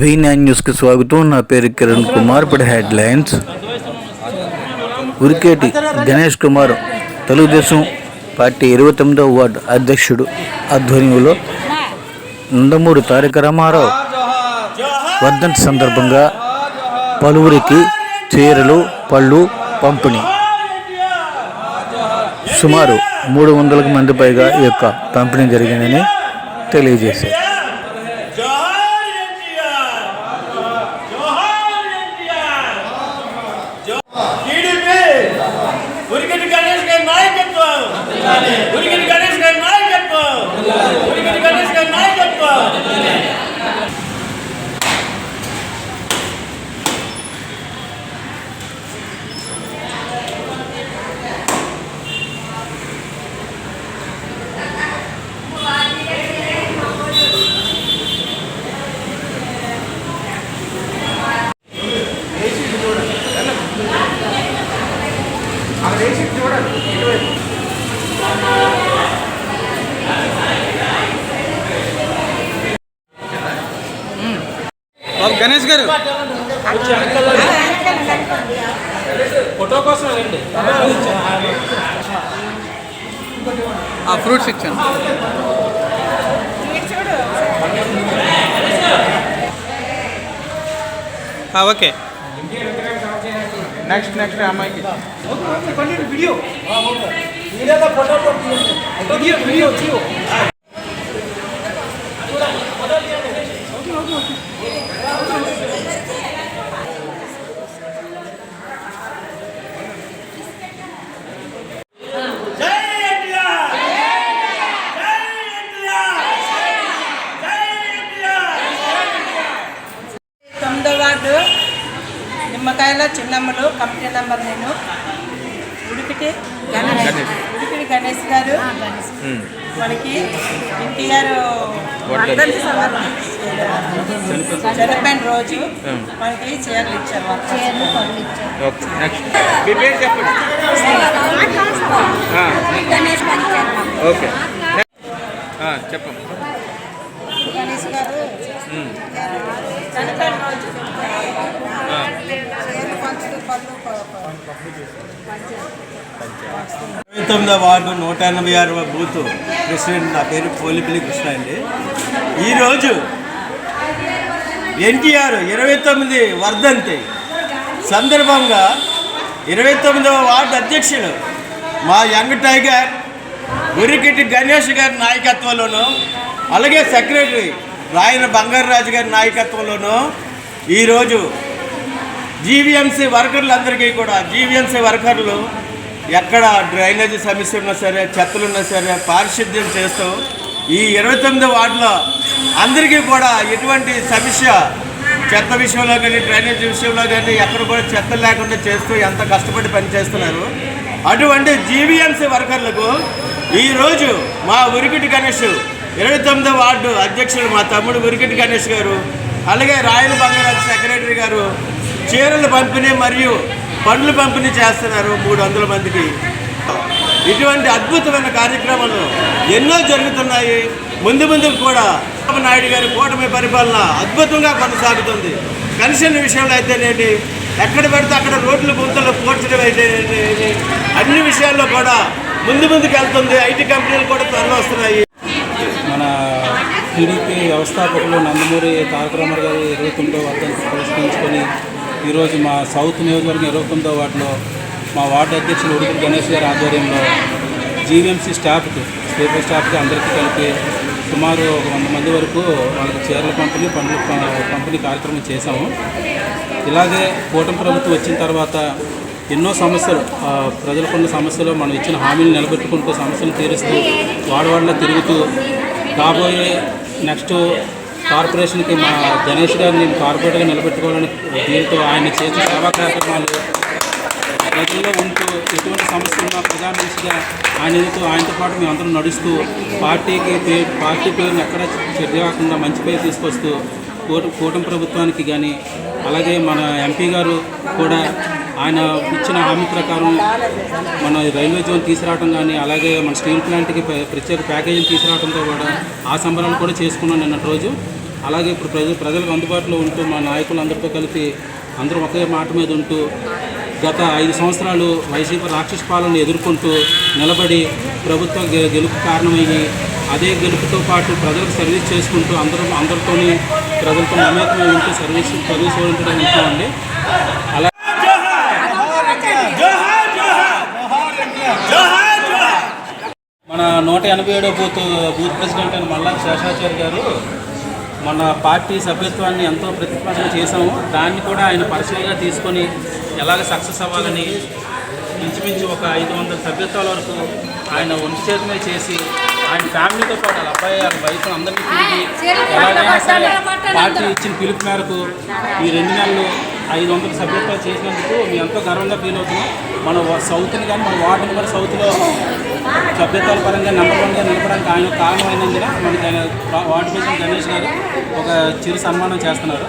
V nine న్యూస్కి స్వాగతం. నా పేరు కిరణ్ కుమార్. ఇప్పుడు హెడ్లైన్స్. ఉరికేటి గణేష్ కుమార్ తెలుగుదేశం పార్టీ ఇరవై తొమ్మిదవ వార్డు అధ్యక్షుడు ఆధ్వర్యంలో నందమూరి తారక రామారావు. వర్ధంతి సందర్భంగా పలువురికి చీరలు పళ్ళు పంపిణీ. సుమారు మూడు వందలకు మంది పైగా ఈ యొక్క పంపిణీ జరిగిందని తెలియజేశారు జోహార్ ఎన్టీఆర్ జోహార్ ఎన్టీఆర్ టీడీపీ ఉరికిటి గణేష్ గారి నాయకత్వం ఉరికిటి గణేష్ గారి నాయకత్వం ఉరికిటి గణేష్ గారి నాయకత్వం బాబు గణేష్ గారు. ఫోటో కోసం రండి. ఆ ఫ్రూట్స్ ఇచ్చాను ఆ, ఓకే నెక్స్ట్ నెక్స్ట్ అమ్మాయికి జై ఎన్టీఆర్ జై ఎన్టీఆర్ జై ఎన్టీఆర్ తొమ్మిదో వార్డు నిమ్మకాయల చిన్నమ్మలు కమిటీ నెంబర్ నేను. ఉడిపిటి గణేష్. ఉడిపిటి గణేష్ గారు. మనకి ఎన్టీఆర్ చనిపోయిన రోజు మనకి చీరలు ఇచ్చారు. చీరలు పళ్ళు ఇచ్చారు. ఓకే నెక్స్ట్ మీ పేరు చెప్పండి ఆ, గణేష్ పంచారు ఓకే ఆ, చెప్పండి గణేష్ గారు చనిపోయిన రోజు ఆ, చీరలు పంచుతూ పళ్ళు ప- ప- ఇరవై తొమ్మిదో వార్డు నూట ఎనభై ఆరవ బూత్ ప్రెసిడెంట్ నా పేరు పోలిపిల్లి కృష్ణ అండి. ఈరోజు ఎన్టీఆర్ ఇరవై తొమ్మిది వర్ధంతి సందర్భంగా ఇరవై తొమ్మిదవ వార్డు అధ్యక్షులు మా యంగ్ టైగర్ ఉరికిటి గణేష్ గారి నాయకత్వంలోను అలాగే సెక్రటరీ రాయన బంగారరాజు గారి నాయకత్వంలోనూ ఈరోజు జీవీఎంసీ వర్కర్లందరికీ కూడా జీవీఎంసీ వర్కర్లు ఎక్కడ డ్రైనేజీ సమస్య ఉన్నా సరే చెత్తలు ఉన్నా సరే పారిశుద్ధ్యం చేస్తూ ఈ ఇరవై తొమ్మిది వార్డులో అందరికీ కూడా ఎటువంటి సమస్య చెత్త విషయంలో కానీ డ్రైనేజ్ విషయంలో కానీ ఎక్కడ కూడా చెత్త లేకుండా చేస్తూ ఎంత కష్టపడి పనిచేస్తున్నారు. అటువంటి జీవీఎంసీ వర్కర్లకు ఈరోజు మా ఉరికిటి గణేష్ ఇరవై తొమ్మిదో వార్డు అధ్యక్షుడు మా తమ్ముడు ఉరికిటి గణేష్ గారు అలాగే రాయల బంగారాజు సెక్రటరీ గారు చీరలు పంపిణీ మరియు పండ్లు పంపిణీ చేస్తున్నారు మూడు వందల మందికి. ఇటువంటి అద్భుతమైన కార్యక్రమాలు ఎన్నో జరుగుతున్నాయి. ముందు ముందుకు కూడా చంద్రబాబు నాయుడు గారి కూటమి పరిపాలన అద్భుతంగా కొనసాగుతుంది. పెన్షన్ విషయంలో అయితేనేటి ఎక్కడ పెడితే అక్కడ రోడ్లు గుంతలు పోడ్చడం అయితేనేంటి అన్ని విషయాల్లో కూడా ముందు ముందుకు వెళ్తుంది. ఐటీ కంపెనీలు కూడా త్వరలో వస్తున్నాయి. మన టీడీపీ వ్యవస్థాపకులు నందమూరి తారక రామారావు గారి ఇరవై తొమ్మిదో వర్గాన్ని పురస్కరించుకొని ఈరోజు మా సౌత్ నియోజకవర్గం ఇరవై తొమ్మిదో వార్డులో మా వార్డు అధ్యక్షులు ఉడికి గణేష్ గారి ఆధ్వర్యంలో జీవీఎంసీ స్టాఫ్కి స్లీపర్ స్టాఫ్కి అందరికీ కలిపి సుమారు ఒక వంద మంది వరకు వాళ్ళకి చీరల పంపిణీ పండ్ల పంపిణీ కార్యక్రమం చేశాము. ఇలాగే కూటమి ప్రభుత్వం వచ్చిన తర్వాత ఎన్నో సమస్యలు ప్రజలకున్న సమస్యలు మనం ఇచ్చిన హామీలు నిలబెట్టుకుంటూ సమస్యలు తీరుస్తూ వాడవాడలో తిరుగుతూ కాబోయే నెక్స్ట్ కార్పొరేషన్కి మా గణేష్ గారిని కార్పొరేట్గా నిలబెట్టుకోవాలని దీంతో ఆయన చేసే సేవా కార్యక్రమాలు ప్రజల్లో ఉంటూ ఎటువంటి సమస్యలు ఉన్నా ప్రధాన మనిషిగా ఆయన ఎదుగుతూ ఆయనతో పాటు మేమందరం నడుస్తూ పార్టీకి పార్టీ పేరుని ఎక్కడ చెడ్డ కాకుండా మంచి పేరు తీసుకొస్తూ కూట కూటమి ప్రభుత్వానికి కానీ అలాగే మన ఎంపీ గారు కూడా ఆయన ఇచ్చిన హామీ ప్రకారం మన రైల్వే జోన్ తీసుకురావడం కానీ అలాగే మన స్టీల్ ప్లాంట్కి ప్రత్యేక ప్యాకేజీని తీసుకురావడంతో కూడా ఆ సంబరాలు కూడా చేసుకున్నాం నిన్నటి రోజు. అలాగే ఇప్పుడు ప్రజలు ప్రజలకు అందుబాటులో ఉంటూ మా నాయకులందరితో కలిపి అందరూ ఒకే మాట మీద ఉంటూ గత ఐదు సంవత్సరాలు వైసీపీ రాక్షస పాలన ఎదుర్కొంటూ నిలబడి ప్రభుత్వ గె- గెలుపు కారణమయ్యి అదే గెలుపుతో పాటు ప్రజలకు సర్వీస్ చేసుకుంటూ అందరూ అందరితోని ప్రజలతో మమేకమై ఉంటూ సర్వీస్ సర్వీస్ ఓరియంటెడ్ ఉంటామండి. అలా మన నూట ఎనభై ఏడో బూత్ బూత్ ప్రెసిడెంట్ అయిన మల్లా శేషాచారి గారు మన పార్టీ సభ్యత్వాన్ని ఎంతో ప్రతిపాదన చేశాము. దాన్ని కూడా ఆయన పర్సనల్గా తీసుకొని ఎలాగ సక్సెస్ అవ్వాలని ఇంచుమించు ఒక ఐదు వందల సభ్యత్వాల వరకు ఆయన ఒంటి చేతి మీద చేసి ఆయన ఫ్యామిలీతో పాటు వాళ్ళ అబ్బాయి వాళ్ళ వైఫ్ అందరినీ తిరిగి ఎలాగైనా సరే పార్టీ ఇచ్చిన పిలుపు మేరకు ఈ రెండు నెలలు ఐదు వందల సభ్యత్వం చేసినందుకు మేము ఎంతో గర్వంగా ఫీల్ అవుతున్నాం. మన సౌత్ని కానీ మన వార్డు నెంబర్ సౌత్లో సభ్యత్వాల పరంగా నెంబర్ వన్గా నిలపడానికి ఆయన కారణమైనందున మనకి ఆయన వార్డు ప్రెసిడెంట్ గణేష్ గారు ఒక చిరు సన్మానం చేస్తున్నారు.